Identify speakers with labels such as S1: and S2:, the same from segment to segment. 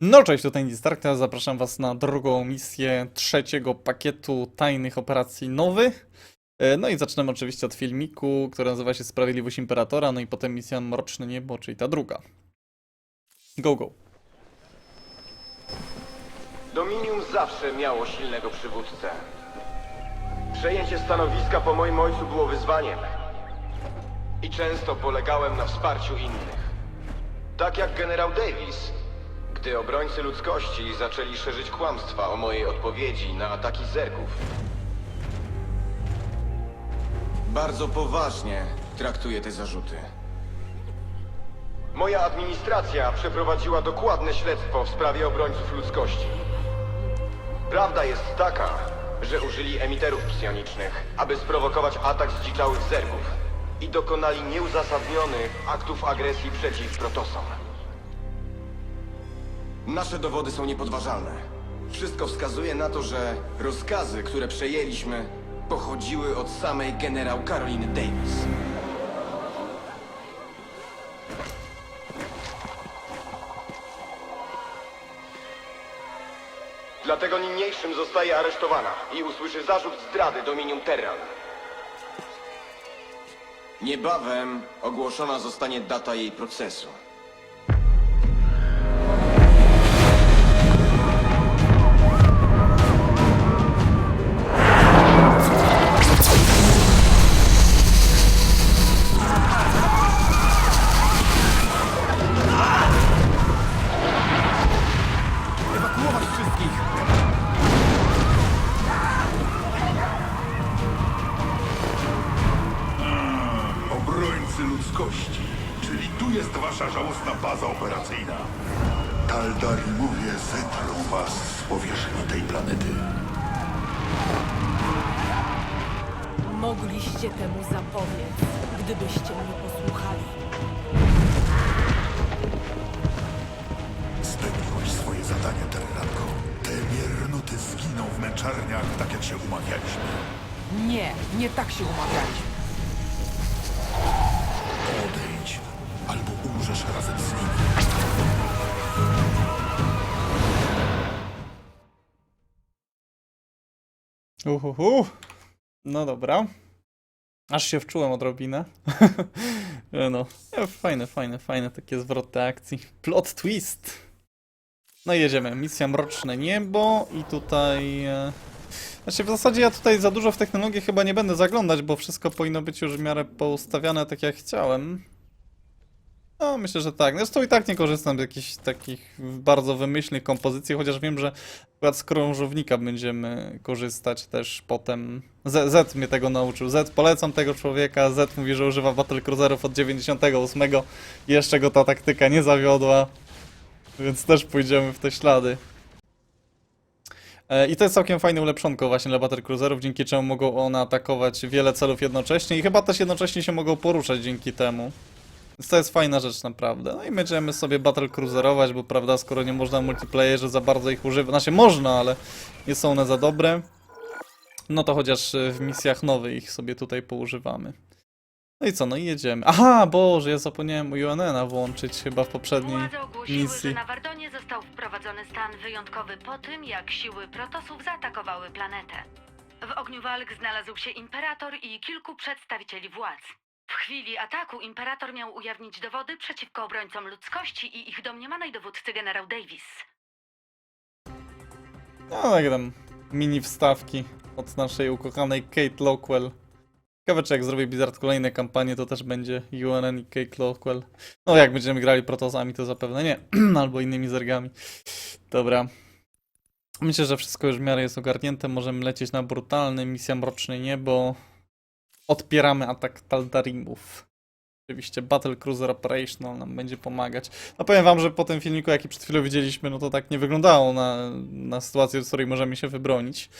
S1: No cześć, tutaj Andy Stark, teraz zapraszam was na drugą misję trzeciego pakietu tajnych operacji nowy. E, No i zaczynamy oczywiście od filmiku, który nazywa się Sprawiedliwość Imperatora, no i potem misja Mroczne Niebo, czyli ta druga. Go, go.
S2: Dominium zawsze miało silnego przywódcę. Przejęcie stanowiska po moim ojcu było wyzwaniem. I często polegałem na wsparciu innych. Tak jak generał Davis, gdy obrońcy ludzkości zaczęli szerzyć kłamstwa o mojej odpowiedzi na ataki zergów. Bardzo poważnie traktuję te zarzuty. Moja administracja przeprowadziła dokładne śledztwo w sprawie obrońców ludzkości. Prawda jest taka, że użyli emiterów psionicznych, aby sprowokować atak zdziczałych zergów i dokonali nieuzasadnionych aktów agresji przeciw protosom. Nasze dowody są niepodważalne. Wszystko wskazuje na to, że rozkazy, które przejęliśmy, pochodziły od samej generał Caroliny Davis. Dlatego niniejszym zostaje aresztowana i usłyszy zarzut zdrady Dominium Terran. Niebawem ogłoszona zostanie data jej procesu.
S3: Wszystkich!
S4: Obrońcy ludzkości, czyli tu jest wasza żałosna baza operacyjna. Taldarimowie zetrą was z powierzchni tej planety.
S5: Mogliście temu zapobiec, gdybyście mnie posłuchali.
S4: Umawialiśmy.
S3: Nie, nie tak się umawialiśmy.
S4: Odejdź, albo umrzesz razem z nimi.
S1: Uhuhu. No dobra. Aż się wczułem odrobinę. no, e, fajne, fajne, fajne takie zwroty akcji. Plot twist. No i jedziemy. Misja Mroczne Niebo i tutaj... Znaczy w zasadzie ja tutaj za dużo w technologię chyba nie będę zaglądać, bo wszystko powinno być już w miarę poustawiane tak jak chciałem. No, myślę, że tak. Zresztą i tak nie korzystam z jakichś takich bardzo wymyślnych kompozycji, chociaż wiem, że akurat z krążownika będziemy korzystać też potem. Z, Z mnie tego nauczył. Z polecam tego człowieka. Z mówi, że używa battlecruiserów od 98. i Jeszcze go ta taktyka nie zawiodła. Więc też pójdziemy w te ślady. E, I to jest całkiem fajne ulepszonko właśnie dla battlecruiserów, dzięki czemu mogą one atakować wiele celów jednocześnie i chyba też jednocześnie się mogą poruszać dzięki temu. Więc to jest fajna rzecz naprawdę. No i będziemy sobie battle cruiserować, bo prawda, skoro nie można multiplayerze za bardzo ich używać, znaczy można, ale nie są one za dobre. No to chociaż w misjach nowych ich sobie tutaj poużywamy. No i co, no i jedziemy. Aha, Boże, ja zapomniałem UNN-a włączyć chyba w poprzedniej
S6: Władze ogłosiły,
S1: misji.
S6: że na Wardonie został wprowadzony stan wyjątkowy po tym, jak siły protosów zaatakowały planetę. W ogniu walk znalazł się imperator i kilku przedstawicieli władz. W chwili ataku imperator miał ujawnić dowody przeciwko obrońcom ludzkości i ich domniemanej dowódcy generał Davis.
S1: No tak tam mini wstawki od naszej ukochanej Kate Lockwell. Ciekawe czy jak zrobię Blizzard kolejne kampanie, to też będzie UNN i Kate Lockwell. No jak będziemy grali protozami, to zapewne nie. Albo innymi zergami. Dobra. Myślę, że wszystko już w miarę jest ogarnięte. Możemy lecieć na brutalny misja Mroczne Niebo. Odpieramy atak Taldarimów. Oczywiście Battle Cruiser Operational nam będzie pomagać. No powiem wam, że po tym filmiku, jaki przed chwilą widzieliśmy, no to tak nie wyglądało na, na sytuację, z której możemy się wybronić.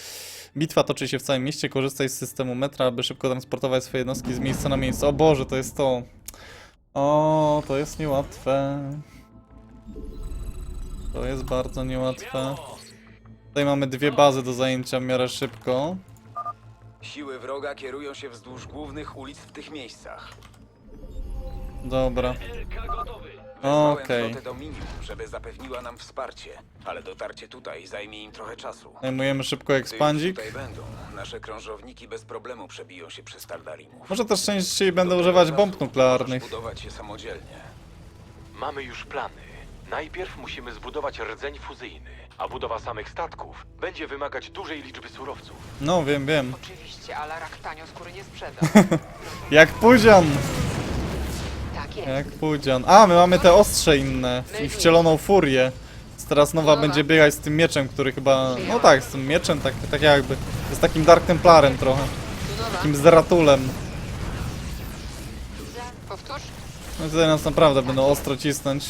S1: Bitwa toczy się w całym mieście, korzystaj z systemu metra, aby szybko transportować swoje jednostki z miejsca na miejsce. O Boże, to jest to. O, to jest niełatwe. To jest bardzo niełatwe. Tutaj mamy dwie bazy do zajęcia w miarę szybko.
S2: Siły wroga kierują się wzdłuż głównych ulic w tych miejscach.
S1: Dobra.
S7: LK gotowy. Wezwałem
S1: Okej.
S7: flotę do minimum, żeby zapewniła nam wsparcie, ale dotarcie tutaj zajmie im trochę czasu.
S1: Zajmujemy szybko
S7: już
S1: ekspandzik.
S7: tutaj będą, nasze krążowniki bez problemu przebiją się przez Tardarimów.
S1: Może też częściej będę używać bomb nuklearnych.
S7: Budować je samodzielnie.
S8: Mamy już plany. Najpierw musimy zbudować rdzeń fuzyjny, a budowa samych statków będzie wymagać dużej liczby surowców.
S1: No, wiem, wiem.
S9: Oczywiście, ale skóry nie sprzeda.
S1: Jak Pudzian! Jak Pudzian. A, my mamy te ostrze inne. I wcieloną furię. Teraz nowa będzie biegać z tym mieczem, który chyba... No tak, z tym mieczem, tak, tak jakby. Z takim Dark Templarem trochę. Takim Zeratulem.
S9: Powtórz?
S1: No tutaj nas naprawdę będą ostro cisnąć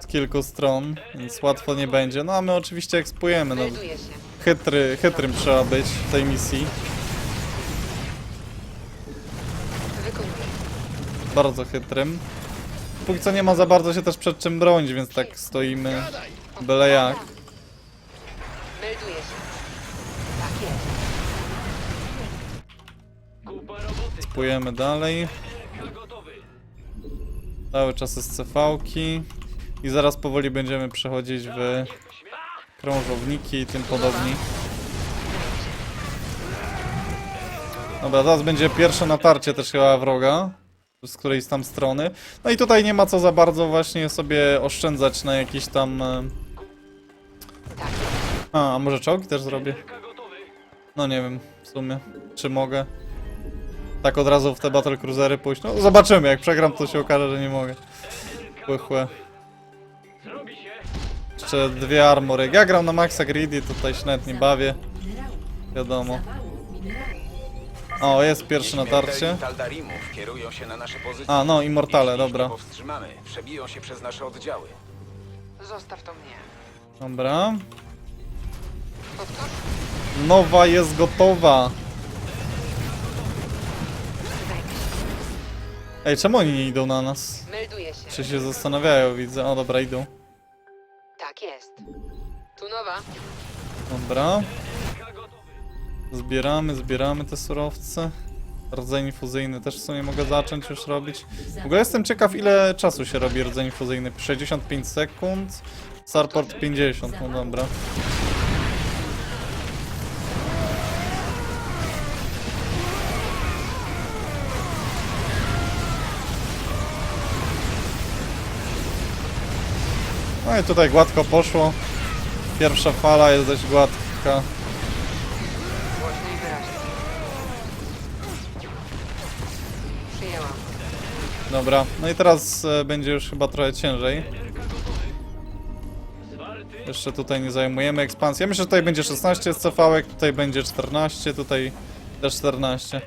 S1: z kilku stron, więc łatwo nie będzie. No a my oczywiście ekspujemy, no.
S9: Melduje się.
S1: Chytry, chytrym trzeba być w tej misji. Bardzo chytrym. Póki co nie ma za bardzo się też przed czym bronić, więc tak stoimy byle jak.
S9: Melduje.
S1: Spujemy dalej. Cały czas jest CV-ki. I zaraz powoli będziemy przechodzić w krążowniki i tym podobni. Dobra, teraz będzie pierwsze natarcie też chyba wroga. Z którejś tam strony. No i tutaj nie ma co za bardzo właśnie sobie oszczędzać na jakiś tam... e. A, a może czołgi też zrobię? No nie wiem, w sumie, czy mogę. Tak od razu w te battle cruisery pójść. No zobaczymy, jak przegram to się okaże, że nie mogę. Chłe, chłe. Jeszcze dwie armory. Ja gram na maxa greedy, tutaj się nawet nie bawię. Wiadomo. O, jest pierwsze natarcie.
S7: Taldarimów kierują się na nasze pozycje.
S1: A, no, Immortale,
S7: Jeśli ich
S1: dobra.
S7: nie powstrzymamy, przebiją się przez nasze oddziały.
S9: Zostaw to mnie.
S1: Dobra.
S9: Powtórz?
S1: Nowa jest gotowa. Ej, czemu oni nie idą na nas?
S9: Melduje się.
S1: Czy się zastanawiają, widzę. O, dobra, idą.
S9: Tak jest. Tu nowa.
S1: Dobra. Zbieramy, zbieramy te surowce. Rdzeń fuzyjny też w sumie mogę zacząć już robić. W ogóle jestem ciekaw ile czasu się robi rdzeń fuzyjny. 65 sekund. Starport 50, no dobra. No i tutaj gładko poszło. Pierwsza fala jest dość gładka. Dobra, no i teraz e, będzie już chyba trochę ciężej. Jeszcze tutaj nie zajmujemy ekspansji. Ja myślę, że tutaj będzie 16 scv tutaj będzie 14, tutaj też 14.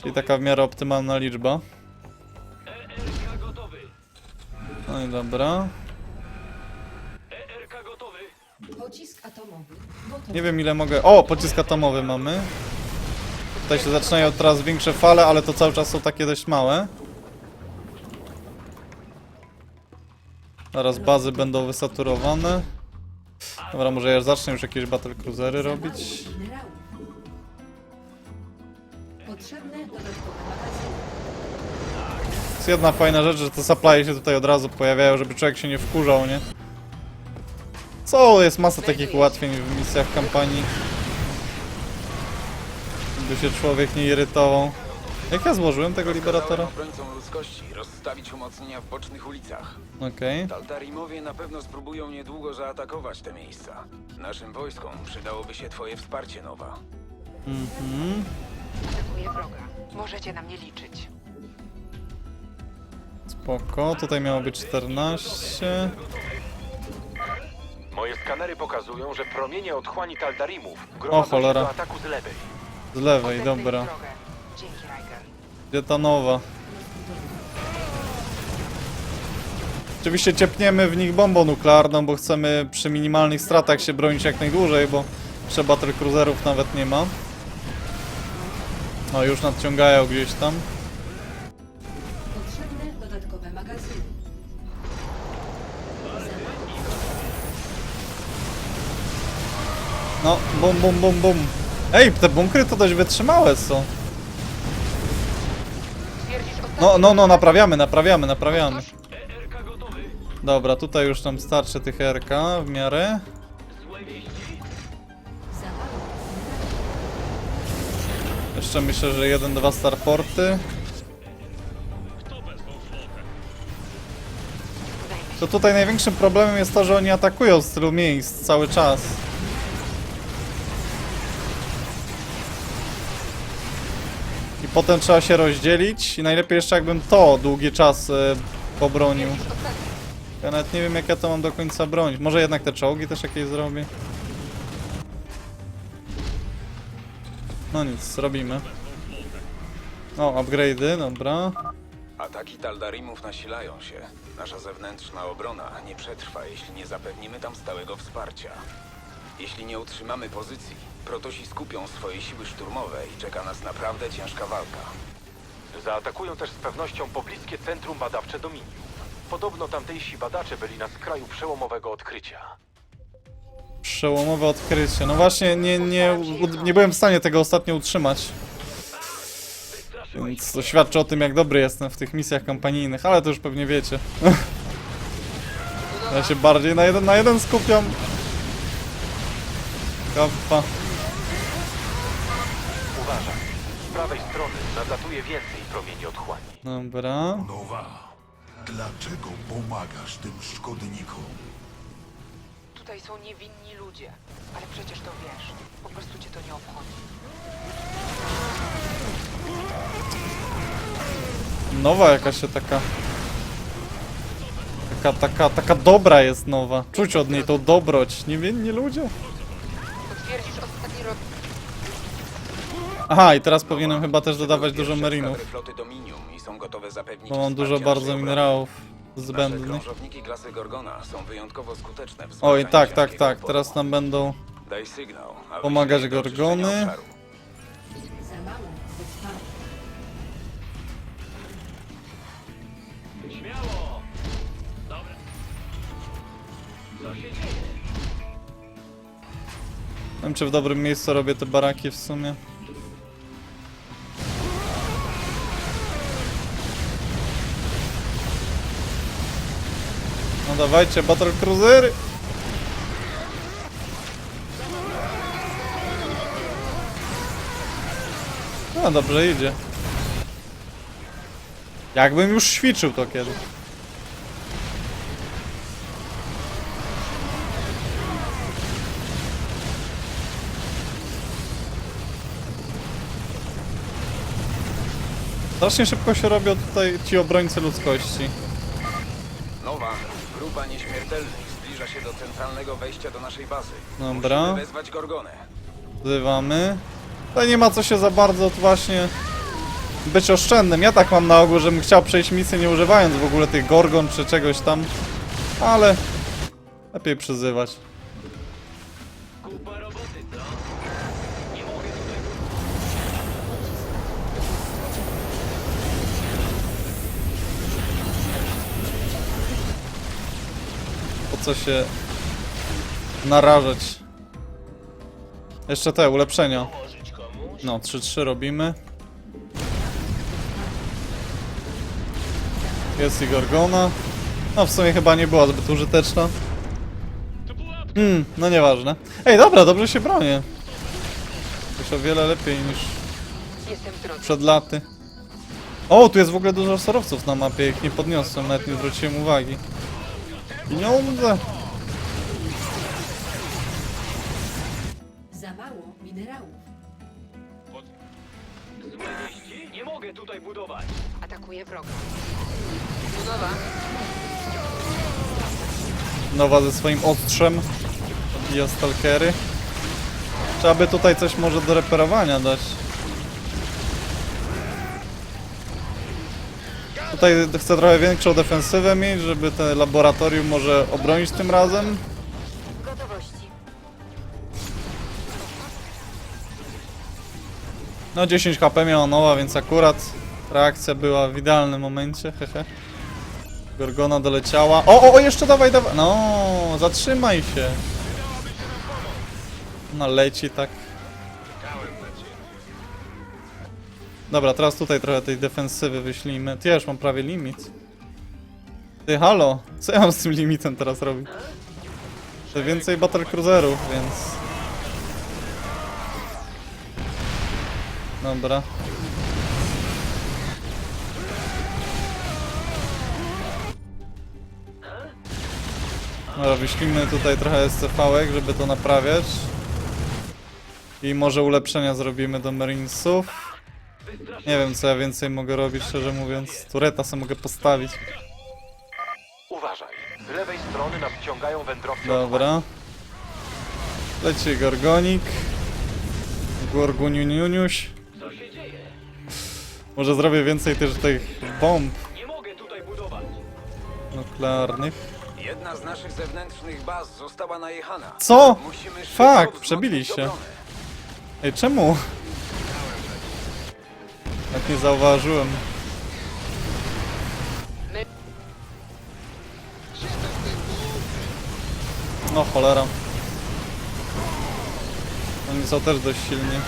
S1: Czyli taka w miarę optymalna liczba. No i dobra.
S5: Pocisk atomowy gotowy.
S1: Nie wiem ile mogę... O, pocisk atomowy mamy. Tutaj się zaczynają teraz większe fale, ale to cały czas są takie dość małe. Zaraz bazy będą wysaturowane. Dobra, może ja zacznę już jakieś battle cruisery robić. Jest jedna fajna rzecz, że te supply się tutaj od razu pojawiają, żeby człowiek się nie wkurzał, nie? Co, jest masa takich ułatwień w misjach kampanii. By się człowiek nie irytował. Jak ja złożyłem tego liberatora?
S7: Obrońcom ludzkości rozstawić umocnienia w bocznych ulicach.
S1: Okej.
S7: Taldarimowie na pewno spróbują niedługo zaatakować te miejsca. Naszym wojskom przydałoby się twoje wsparcie, Nowa.
S1: Mhm.
S9: Atakuję wroga. Możecie na mnie liczyć.
S1: Spoko, tutaj miało być 14.
S8: Moje skanery pokazują, że promienie otchłani Taldarimów
S1: O,
S8: gromadzą się
S1: cholera.
S8: do ataku z lewej.
S1: Z lewej,
S9: ich
S1: dobra.
S9: drogę. Dzięki, Riker.
S1: Gdzie ta nowa? Oczywiście ciepniemy w nich bombą nuklearną, bo chcemy przy minimalnych stratach się bronić jak najdłużej, bo jeszcze battle cruiserów nawet nie ma. O, już nadciągają gdzieś tam.
S5: Potrzebne dodatkowe magazyny.
S1: No, bum, bum, bum, bum. Ej, te bunkry to dość wytrzymałe są. No, no, no, naprawiamy, naprawiamy, naprawiamy. Dobra, tutaj już nam starczy tych RK w miarę. Jeszcze myślę, że jeden, dwa starporty. To tutaj największym problemem jest to, że oni atakują z tylu miejsc cały czas. Potem trzeba się rozdzielić i najlepiej jeszcze jakbym to długi czas e, pobronił. Ja nawet nie wiem jak ja to mam do końca bronić. Może jednak te czołgi też jakieś zrobię. No nic, zrobimy. O, upgrade'y, dobra.
S7: Ataki Taldarimów nasilają się. Nasza zewnętrzna obrona nie przetrwa, jeśli nie zapewnimy tam stałego wsparcia. Jeśli nie utrzymamy pozycji, protosi skupią swoje siły szturmowe i czeka nas naprawdę ciężka walka.
S8: Zaatakują też z pewnością pobliskie centrum badawcze Dominium. Podobno tamtejsi badacze byli na skraju przełomowego odkrycia.
S1: Przełomowe odkrycie. No właśnie, nie, nie, nie byłem w stanie tego ostatnio utrzymać. Więc to świadczy o tym, jak dobry jestem w tych misjach kampanijnych, ale to już pewnie wiecie. Ja się bardziej na jeden na jeden skupiam. Kappa.
S8: Uważaj, z prawej strony nadlatuje więcej promieni otchłani.
S1: Dobra.
S4: Nowa, dlaczego pomagasz tym szkodnikom?
S9: Tutaj są niewinni ludzie, ale przecież to wiesz. Po prostu cię to nie obchodzi.
S1: Nowa jakaś się taka... Taka, taka, taka dobra jest nowa. Czuć od niej tą dobroć. Niewinni ludzie. Aha, i teraz powinienem chyba też dodawać dużo merinów.
S7: eskadry floty Dominium i są gotowe zapewnić
S1: Bo mam dużo bardzo
S7: obrony.
S1: minerałów
S7: Nasze
S1: zbędnych.
S7: krążowniki klasy Gorgona są wyjątkowo skuteczne w
S1: Oj,
S7: zwalczaniu
S1: tak, tak, tak. Teraz nam będą
S7: Daj sygnał, a
S1: pomagać
S7: do
S1: Gorgony. Nie wiem, czy w dobrym miejscu robię te baraki w sumie. Dawajcie, Battle Cruisery! No dobrze idzie. Jakbym już ćwiczył to kiedyś. Strasznie szybko się robią tutaj ci obrońcy ludzkości.
S7: Grupa nieśmiertelnych zbliża się do centralnego wejścia do naszej bazy.
S1: Dobra.
S7: Musimy wezwać Gorgonę.
S1: Wzywamy. Tutaj nie ma co się za bardzo tu właśnie być oszczędnym. Ja tak mam na ogół, żebym chciał przejść misję nie używając w ogóle tych gorgon czy czegoś tam. Ale lepiej przyzywać. Co się narażać? Jeszcze te ulepszenia. No, 3-3 robimy. Jest i Gorgona. No, w sumie chyba nie była zbyt użyteczna. Hmm, no nieważne. Ej, dobra, dobrze się bronię. Już o wiele lepiej niż przed laty. O, tu jest w ogóle dużo surowców na mapie, ich nie podniosłem, nawet nie zwróciłem uwagi. Pieniądze!
S5: Za mało minerałów.
S9: Atakuje wroga. Tu nowa.
S1: Nowa ze swoim ostrzem. Odbija stalkery. Trzeba by tutaj coś może do reperowania dać. Tutaj chcę trochę większą defensywę mieć, żeby te laboratorium może obronić tym razem. No 10 HP miała nowa, więc akurat reakcja była w idealnym momencie, hehe. Gorgona doleciała. O, o, o, jeszcze dawaj, dawaj. No, zatrzymaj się. Ona leci tak. Dobra, teraz tutaj trochę tej defensywy wyślijmy. Ty, ja już mam prawie limit. Ty, halo, co ja mam z tym limitem teraz robić? To więcej battle cruiserów, więc... Dobra. Dobra, wyślimy tutaj trochę SCV-ek, żeby to naprawiać. I może ulepszenia zrobimy do Marinesów. Nie wiem, co ja więcej mogę robić, szczerze mówiąc. Tureta sobie mogę postawić.
S8: Uważaj. Z lewej strony nadciągają wędrowcy
S1: Dobra. Leci Gorgonik. Gorguniuniuniuś. Może zrobię więcej też tych bomb. Nuklearnych.
S7: Jedna z naszych zewnętrznych baz została najechana.
S1: Co?
S7: Musimy szybko
S1: Fuck,
S7: wzmocnić
S1: przebili się.
S7: obronę.
S1: Ej, czemu? Jak nie zauważyłem. No cholera. Oni są też dość silni.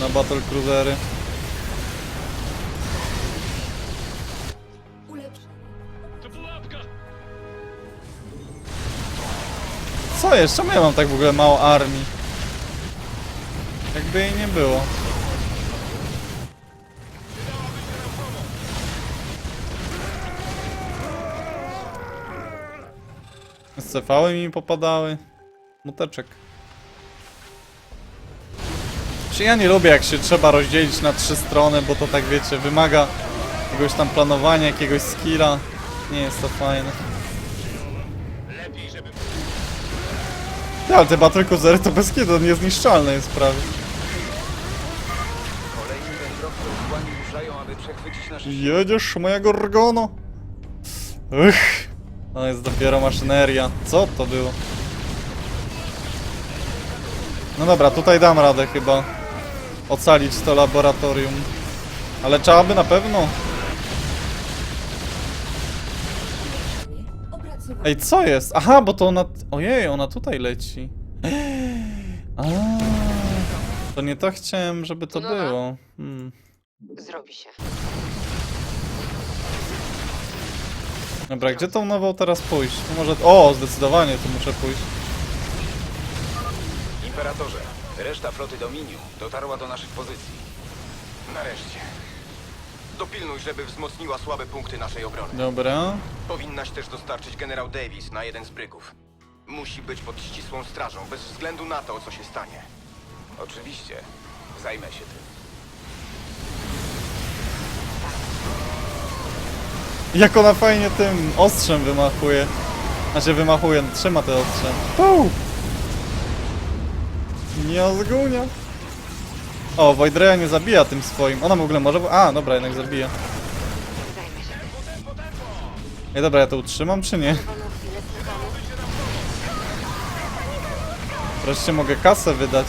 S1: Na battle cruisery. Co jest? Czemu ja mam tak w ogóle mało armii? Jakby jej nie było. SCV mi popadały. Muteczek. Czy ja nie lubię jak się trzeba rozdzielić na trzy strony, bo to tak wiecie, wymaga jakiegoś tam planowania, jakiegoś skilla. Nie jest to fajne. Ja, ale te Battle Cruisery to bez kiedy niezniszczalne jest prawie. Jedziesz, moja Gorgono? Ych, to jest dopiero maszyneria. Co to było? No dobra, tutaj dam radę chyba ocalić to laboratorium. Ale trzeba by na pewno. Ej, co jest? Aha, bo to ona... Ojej, ona tutaj leci. A, to nie to chciałem, żeby to było. Hmm.
S9: Zrobi się.
S1: Dobra, gdzie tą nową teraz pójść? No może... O, zdecydowanie tu muszę pójść.
S7: Imperatorze, reszta floty Dominium dotarła do naszych pozycji.
S2: Nareszcie. Dopilnuj, żeby wzmocniła słabe punkty naszej obrony.
S1: Dobra.
S2: Powinnaś też dostarczyć generał Davis na jeden z bryków. Musi być pod ścisłą strażą, bez względu na to, co się stanie.
S7: Oczywiście, zajmę się tym.
S1: Jak ona fajnie tym ostrzem wymachuje. Znaczy wymachuje, trzyma te ostrze. Puu! Nie zgunia. O, Voidreya nie zabija tym swoim. Ona w ogóle może... A, dobra, jednak zabija.
S9: Zajmę się tym.
S1: Ej, dobra, ja to utrzymam, czy nie?
S9: Wolną chwilę słuchamy.
S1: Wreszcie mogę kasę wydać.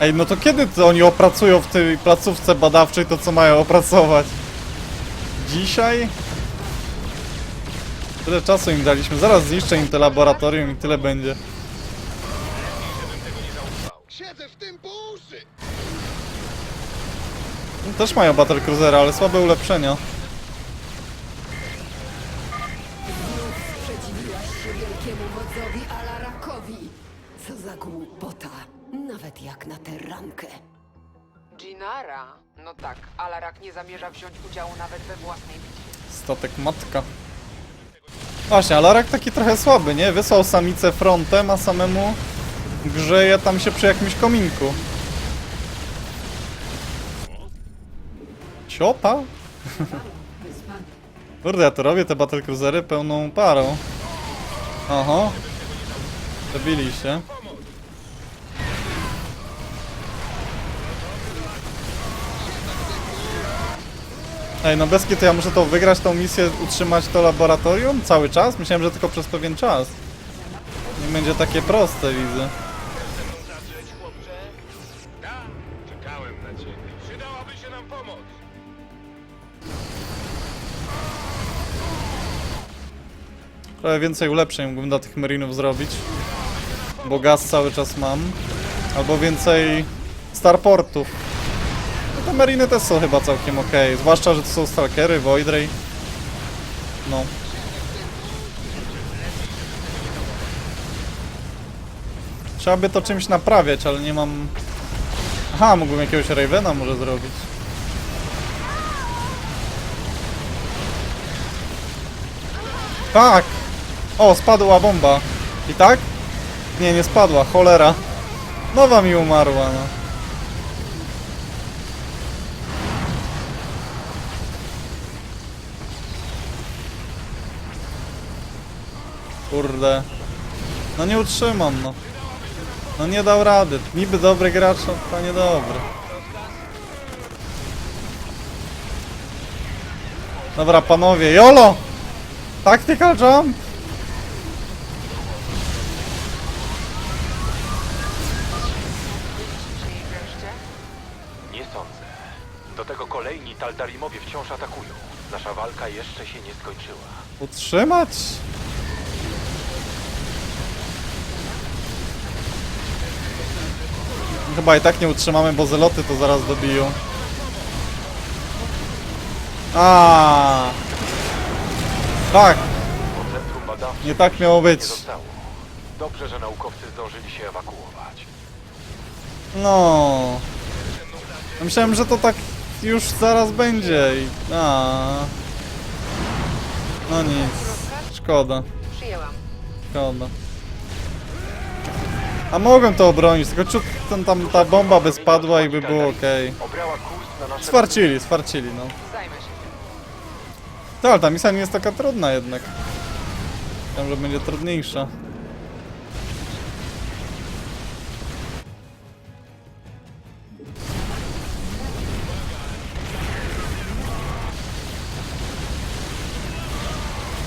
S1: Ej, no to kiedy to oni opracują w tej placówce badawczej to, co mają opracować? Dzisiaj? Tyle czasu im daliśmy. Zaraz zniszczę im to laboratorium i tyle będzie.
S4: Siedzę w tym po uszy!
S1: No, Też mają Battle Cruiser, ale słabe ulepszenia.
S5: Sprzeciwiłaś się wielkiemu wodzowi Alarakowi. Co za głupota. Nawet jak na tę rankę.
S9: Ginara? No tak, Alarak nie zamierza wziąć udziału nawet we własnej bitwie.
S1: Statek matka. Właśnie, Alarak taki trochę słaby, nie? Wysłał samicę frontem, a samemu grzeje tam się przy jakimś kominku. Ciota? Kurde, ja to robię te Battle Cruisery pełną parą. Oho. Zabili się. Ej, no bez to ja muszę to wygrać, tą misję, utrzymać to laboratorium cały czas? Myślałem, że tylko przez pewien czas. Nie będzie takie proste, widzę.
S4: Czekałem na ciebie. Przydałaby się nam pomoc.
S1: Trochę więcej ulepszeń mógłbym dla tych Merinów zrobić. Bo gaz cały czas mam. Albo więcej starportów. Te Mariny też są chyba całkiem ok. Zwłaszcza, że to są Stalkery, Void Ray. No. Trzeba by to czymś naprawiać, ale nie mam... Aha, mógłbym jakiegoś Ravena może zrobić. Tak! O, spadła bomba. I tak? Nie, nie spadła, cholera. Nowa mi umarła, no. Kurde. No nie utrzymam, no. No nie dał rady. Niby dobry gracz, no to nie dobry. Dobra, panowie, YOLO! Tactical jump!
S8: Nie sądzę. Do tego kolejni Taldarimowie wciąż atakują. Nasza walka jeszcze się nie skończyła.
S1: Utrzymać? Chyba i tak nie utrzymamy, bo zeloty to zaraz dobiją. A, Tak,
S8: centrum
S1: nie tak miało być.
S8: nie zostało. Dobrze, że naukowcy zdążyli się ewakuować.
S1: No. Myślałem, że to tak już zaraz będzie i... A. No nic. Szkoda,
S9: Przyjęłam.
S1: szkoda. A mogłem to obronić, tylko ciut ten, tam ta bomba by spadła i by było ok.
S8: Obrała kurs na nasze...
S1: Swarcili, swarcili, no. To, ale ta misja nie jest taka trudna jednak. Myślałem, że będzie trudniejsza.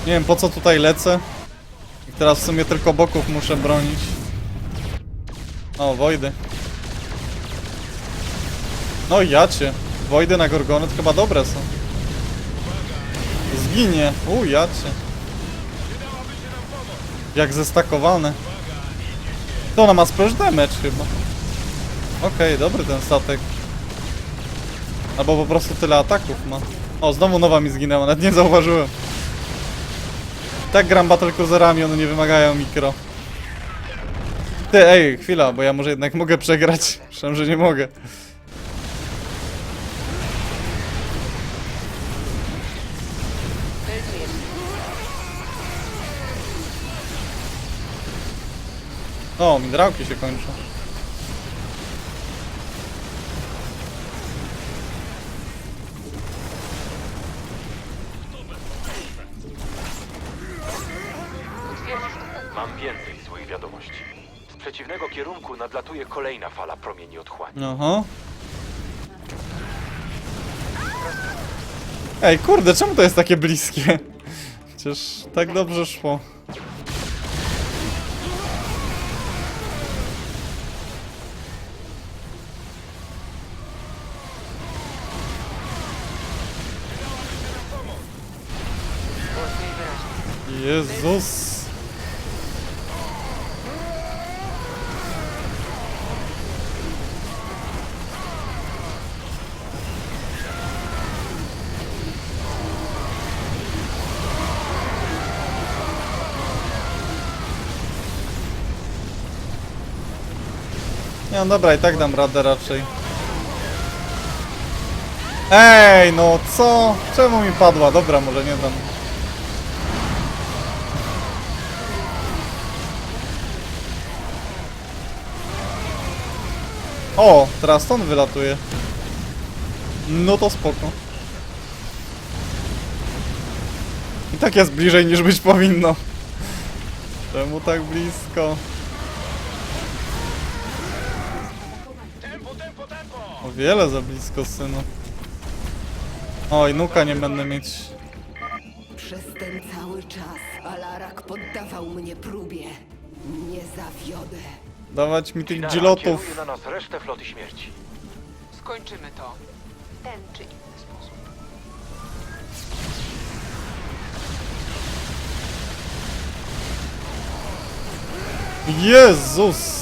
S1: Nie wiem po co tutaj lecę. I teraz w sumie tylko boków muszę bronić. O, Wojdy. No ja cię. Wojdy na Gorgonet chyba dobre są. Zginie. U, ja cię. Jak zestakowane. To ona ma splash damage chyba. Okej, dobry ten statek. Albo po prostu tyle ataków ma. O, znowu nowa mi zginęła, nawet nie zauważyłem. Tak gram battle cruiserami, one nie wymagają mikro. Ty, ej, chwila, bo ja może jednak mogę przegrać. Myślałem, że nie mogę. O, minerałki się kończą.
S8: Mam więcej przeciwnego kierunku nadlatuje kolejna fala promieni otchłani.
S1: Aha. Ej, kurde, czemu to jest takie bliskie? Przecież tak dobrze szło. Jezus. No dobra, i tak dam radę raczej. Ej, no co? Czemu mi padła? Dobra, może nie dam. O, teraz stąd wylatuje. No to spoko. I tak jest bliżej niż być powinno. Czemu tak blisko? O wiele za blisko, synu. Oj, nuka nie będę mieć.
S5: Przez ten cały czas Alarak poddawał mnie próbie. Nie zawiodę.
S1: Dawać mi tych dzilotów.
S8: na nas resztę floty śmierci.
S9: Skończymy to. W ten czy inny sposób.
S1: Jezus!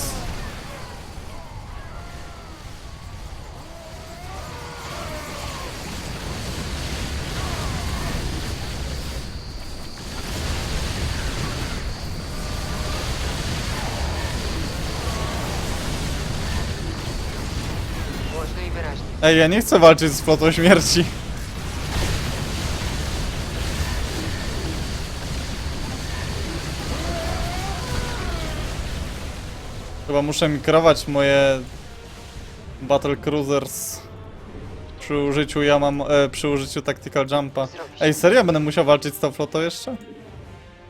S1: Ej, ja nie chcę walczyć z flotą śmierci. Chyba muszę mikrować moje Battle Cruisers przy użyciu ja mam, e, przy użyciu Tactical Jumpa. Ej, serio? Będę musiał walczyć z tą flotą jeszcze?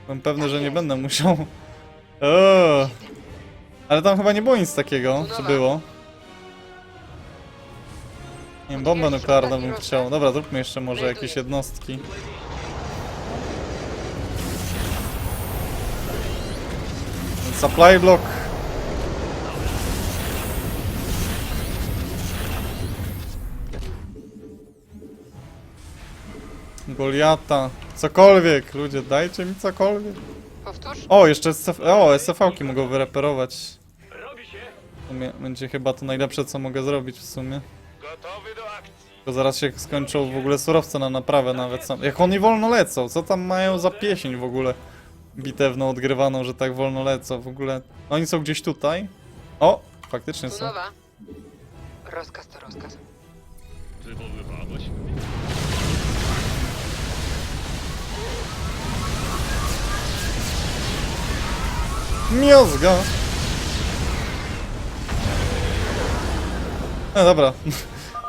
S1: Byłem pewny, że nie będę musiał. Eee. Ale tam chyba nie było nic takiego, czy było? Nie wiem, bombę nuklearną bym chciał. Dobra, zróbmy jeszcze może jakieś jednostki. Supply block. Goliata. Cokolwiek, ludzie, dajcie mi cokolwiek.
S9: Powtórz?
S1: O, jeszcze SCV, o, SCV-ki mogą wyreperować. W sumie będzie chyba to najlepsze, co mogę zrobić w sumie. Bo zaraz się skończą w ogóle surowce na naprawę nawet sam. Jak oni wolno lecą, co tam mają za pieśń w ogóle? Bitewną odgrywaną, że tak wolno lecą w ogóle. Oni są gdzieś tutaj. O, faktycznie są.
S9: Rozkaz to rozkaz.
S1: Miozga! No dobra.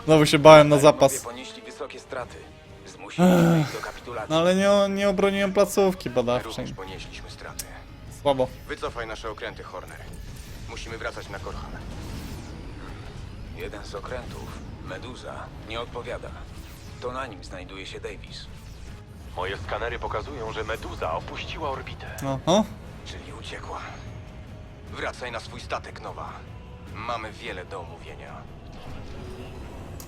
S1: Znowu się bałem na zapas.
S7: ponieśli wysokie straty. Zmusiliśmy ich do kapitulacji.
S1: No ale nie, nie obroniłem placówki badawczej.
S2: również ponieśliśmy straty.
S1: Słabo.
S2: Wycofaj nasze okręty, Horner. Musimy wracać na Korhal.
S7: Jeden z okrętów, Meduza, nie odpowiada. To na nim znajduje się Davis.
S8: Moje skanery pokazują, że Meduza opuściła orbitę.
S2: Czyli uciekła. Wracaj na swój statek, Nowa. Mamy wiele do omówienia.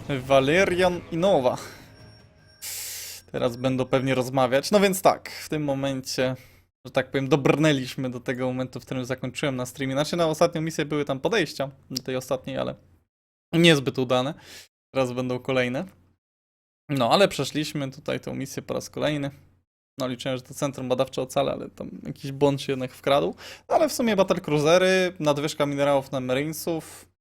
S1: Valerian i Nowa. Teraz będą pewnie rozmawiać. No więc tak, w tym momencie, że tak powiem, dobrnęliśmy do tego momentu, w którym zakończyłem na streamie. Znaczy na ostatnią misję były tam podejścia, do tej ostatniej, ale niezbyt udane. Teraz będą kolejne. No, ale przeszliśmy tutaj tą misję po raz kolejny. No, liczyłem, że to centrum badawcze ocale, ale tam jakiś błąd się jednak wkradł. Ale w sumie battle cruisery, nadwyżka minerałów na Marinesów,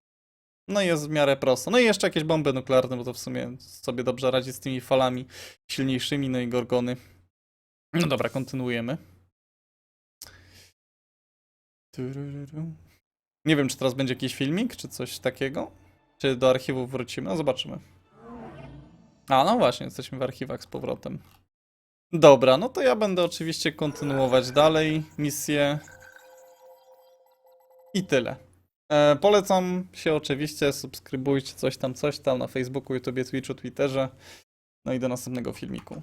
S1: no i jest w miarę prosto. No i jeszcze jakieś bomby nuklearne, bo to w sumie sobie dobrze radzi z tymi falami silniejszymi, no i gorgony. No dobra, kontynuujemy. Nie wiem, czy teraz będzie jakiś filmik, czy coś takiego. Czy do archiwów wrócimy? No zobaczymy. A, no właśnie, jesteśmy w archiwach z powrotem. Dobra, no to ja będę oczywiście kontynuować dalej misję. I tyle. E, polecam się oczywiście, subskrybujcie coś tam, coś tam na Facebooku, YouTubie, Twitchu, Twitterze. No i do następnego filmiku.